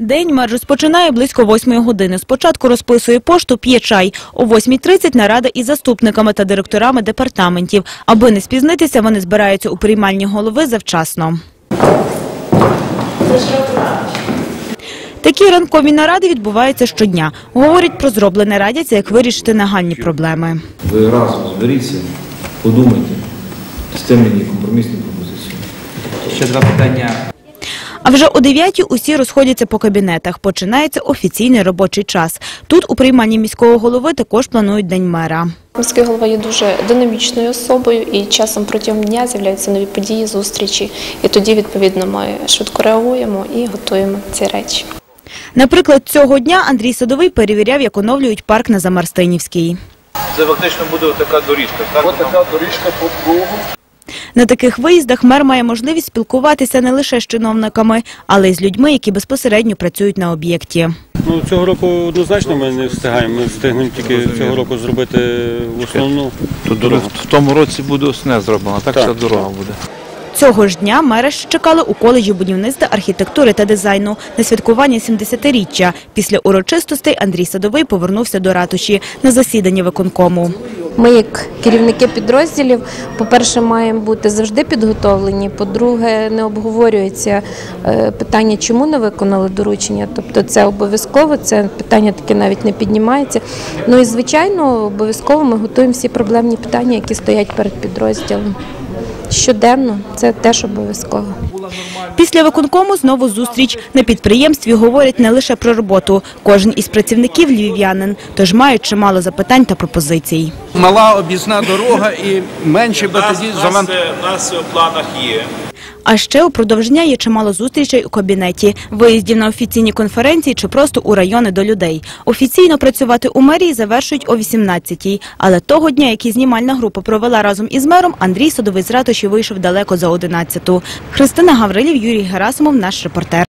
День мер розпочинає близько восьмої години. Спочатку розписує пошту, п'є чай. О 8.30 нарада із заступниками та директорами департаментів. Аби не спізнитися, вони збираються у приймальні голови завчасно. Такі ранкові наради відбуваються щодня. Говорять про зроблене, радяться, як вирішити нагальні проблеми. Ви разом зберіться, подумайте, дасте мені компромісну пропозицію. Ще два питання. А вже о 9 усі розходяться по кабінетах. Починається офіційний робочий час. Тут у прийманні міського голови також планують День мера. Міський голова є дуже динамічною особою, і часом протягом дня з'являються нові події, зустрічі. І тоді, відповідно, ми швидко реагуємо і готуємо ці речі. Наприклад, цього дня Андрій Садовий перевіряв, як оновлюють парк на Замарстинівській. Це фактично буде така доріжка. Так? Ось така доріжка по кругу. На таких виїздах мер має можливість спілкуватися не лише з чиновниками, але й з людьми, які безпосередньо працюють на об'єкті. Ну, цього року однозначно ми не встигаємо. Ми встигнемо тільки цього року зробити основну Тут дорогу. в тому році буде основне зроблено, а так, Так. вся дорога буде. Цього ж дня мера ж чекали у коледжі будівництва, архітектури та дизайну на святкування 70-річчя. Після урочистостей Андрій Садовий повернувся до ратуші на засідання виконкому. Ми, як керівники підрозділів, по-перше, маємо бути завжди підготовлені. По-друге, не обговорюється е, питання, чому не виконали доручення. Тобто, це обов'язково, це питання таке навіть не піднімається. Ну і звичайно, обов'язково ми готуємо всі проблемні питання, які стоять перед підрозділом. Щоденно це теж обов'язково. Після виконкому знову зустріч. На підприємстві говорять не лише про роботу. Кожен із працівників львів'янин, тож мають чимало запитань та пропозицій. мала об'їзна дорога і менше би тоді. У нас в планах є. А ще упродовж дня є чимало зустрічей у кабінеті, виїздів на офіційні конференції чи просто у райони до людей. Офіційно працювати у мерії завершують о 18-й. Але того дня, який знімальна група провела разом із мером, Андрій Садовий з ратуші вийшов далеко за 11-ту. Христина Гаврилів, Юрій Герасимов, наш репортер.